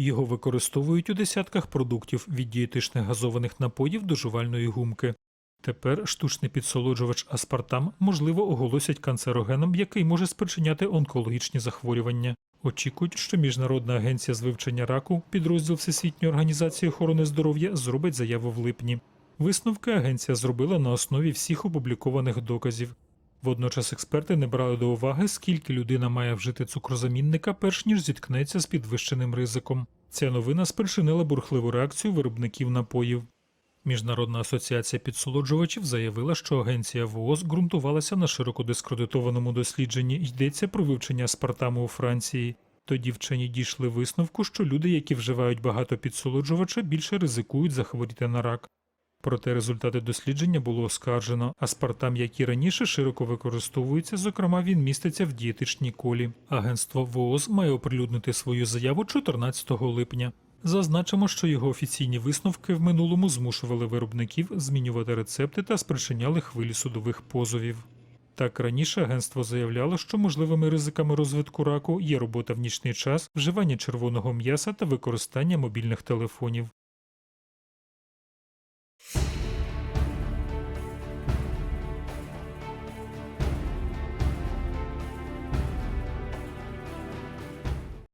Його використовують у десятках продуктів від дієтичних газованих напоїв до жувальної гумки. Тепер штучний підсолоджувач аспартам можливо оголосять канцерогеном, який може спричиняти онкологічні захворювання. Очікують, що Міжнародна агенція з вивчення раку, підрозділ Всесвітньої організації охорони здоров'я, зробить заяву в липні. Висновки агенція зробила на основі всіх опублікованих доказів. Водночас експерти не брали до уваги, скільки людина має вжити цукрозамінника, перш ніж зіткнеться з підвищеним ризиком. Ця новина спричинила бурхливу реакцію виробників напоїв. Міжнародна асоціація підсолоджувачів заявила, що агенція ВООЗ ґрунтувалася на широко дискредитованому дослідженні. Йдеться про вивчення аспартаму у Франції. Тоді вчені дійшли висновку, що люди, які вживають багато підсолоджувача, більше ризикують захворіти на рак. Проте результати дослідження було оскаржено. Аспартам, як і раніше, широко використовується, зокрема, він міститься в дієтичній колі. Агентство ВООЗ має оприлюднити свою заяву 14 липня. Зазначимо, що його офіційні висновки в минулому змушували виробників змінювати рецепти та спричиняли хвилі судових позовів. Так раніше агентство заявляло, що можливими ризиками розвитку раку є робота в нічний час, вживання червоного м'яса та використання мобільних телефонів.